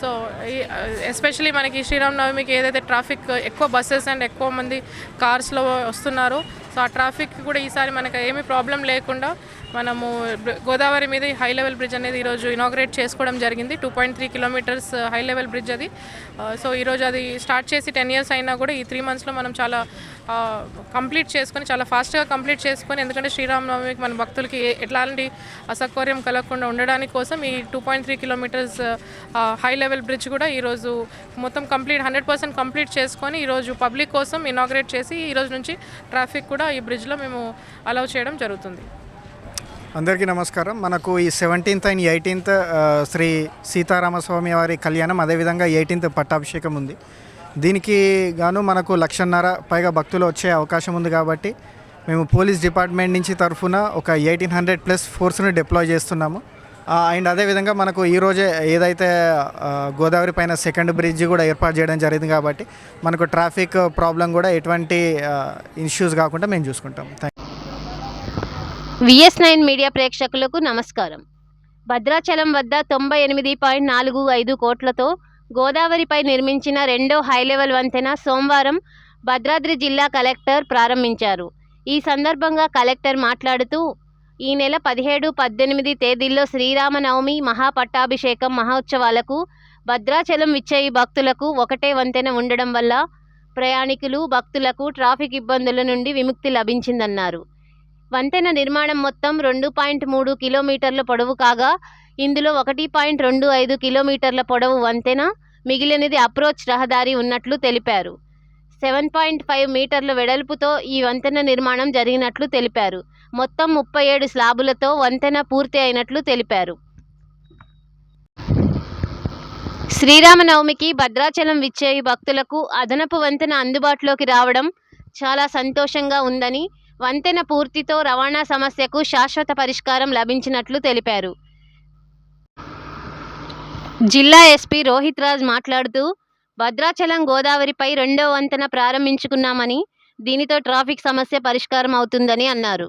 So especially మనకి శ్రీరామనవమికి ఏదైతే ట్రాఫిక్ ఎక్కువ బస్సెస్ అండ్ ఎక్కువ మంది కార్స్లో వస్తున్నారో సో ఆ ట్రాఫిక్ కూడా ఈసారి మనకు ఏమీ ప్రాబ్లం లేకుండా మనము గోదావరి మీద ఈ హై లెవెల్ బ్రిడ్జ్ అనేది ఈరోజు ఇనాగ్రేట్ చేసుకోవడం జరిగింది. Two point three kilometres high level bridge అది. Uh, సో ఈరోజు అది స్టార్ట్ చేసి టెన్ ఇయర్స్ అయినా కూడా ఈ త్రీ మంత్స్లో మనం చాలా uh, కంప్లీట్ చేసుకొని చాలా ఫాస్ట్గా కంప్లీట్ చేసుకొని ఎందుకంటే శ్రీరామనవమికి మన భక్తులకి ఎట్లాంటి అసౌకర్యం కలగకుండా ఉండడానికి కోసం ఈ two point three kilometres high level bridge కూడా ఈరోజు మొత్తం కంప్లీట్ హండ్రెడ్ పర్సెంట్ కంప్లీట్ చేసుకొని ఈరోజు పబ్లిక్ కోసం ఇనాగ్రేట్ చేసి ఈరోజు నుంచి ట్రాఫిక్ కూడా ఈ బ్రిడ్జ్లో మేము అలౌ చేయడం జరుగుతుంది. అందరికీ నమస్కారం. మనకు ఈ seventeenth and eighteenth Shri Sitaramaswamy వారి కళ్యాణం అదేవిధంగా ఎయిటీన్త్ పట్టాభిషేకం ఉంది. దీనికి గాను మనకు లక్షన్నర పైగా భక్తులు వచ్చే అవకాశం ఉంది కాబట్టి మేము పోలీస్ డిపార్ట్మెంట్ నుంచి తరఫున ఒక ఎయిటీన్ హండ్రెడ్ ప్లస్ ఫోర్స్ని డిప్లాయ్ చేస్తున్నాము. అండ్ అదేవిధంగా మనకు ఈరోజే ఏదైతే గోదావరి పైన సెకండ్ బ్రిడ్జ్ కూడా ఏర్పాటు చేయడం జరిగింది కాబట్టి మనకు ట్రాఫిక్ ప్రాబ్లం కూడా ఎటువంటి ఇష్యూస్ కాకుండా మేము చూసుకుంటాం. థ్యాంక్ విఎస్ నైన్ మీడియా ప్రేక్షకులకు నమస్కారం. భద్రాచలం వద్ద తొంభై ఎనిమిది పాయింట్ నాలుగు ఐదు కోట్లతో గోదావరిపై నిర్మించిన రెండో హై లెవెల్ వంతెన సోమవారం భద్రాద్రి జిల్లా కలెక్టర్ ప్రారంభించారు. ఈ సందర్భంగా కలెక్టర్ మాట్లాడుతూ ఈ నెల పదిహేడు పద్దెనిమిది తేదీల్లో శ్రీరామనవమి మహాపట్టాభిషేకం మహోత్సవాలకు భద్రాచలం విచ్చేయి భక్తులకు ఒకటే వంతెన ఉండడం వల్ల ప్రయాణికులు భక్తులకు ట్రాఫిక్ ఇబ్బందుల నుండి విముక్తి లభించిందన్నారు. వంతెన నిర్మాణం మొత్తం రెండు పాయింట్ మూడు కిలోమీటర్ల పొడవు కాగా ఇందులో ఒకటి పాయింట్ రెండు ఐదు కిలోమీటర్ల పొడవు వంతెన మిగిలినది అప్రోచ్ రహదారి ఉన్నట్లు తెలిపారు. సెవెన్ పాయింట్ ఫైవ్ మీటర్ల వెడల్పుతో ఈ వంతెన నిర్మాణం జరిగినట్లు తెలిపారు. మొత్తం ముప్పై ఏడు స్లాబులతో వంతెన పూర్తి అయినట్లు తెలిపారు. శ్రీరామనవమికి భద్రాచలం విచ్చేయి భక్తులకు అదనపు వంతెన అందుబాటులోకి రావడం చాలా సంతోషంగా ఉందని వంతెన పూర్తితో రవాణా సమస్యకు శాశ్వత పరిష్కారం లభించినట్లు తెలిపారు. జిల్లా ఎస్పీ రోహిత్ రాజ్ మాట్లాడుతూ భద్రాచలం గోదావరిపై రెండో వంతెన ప్రారంభించుకున్నామని దీనితో ట్రాఫిక్ సమస్య పరిష్కారం అవుతుందని అన్నారు.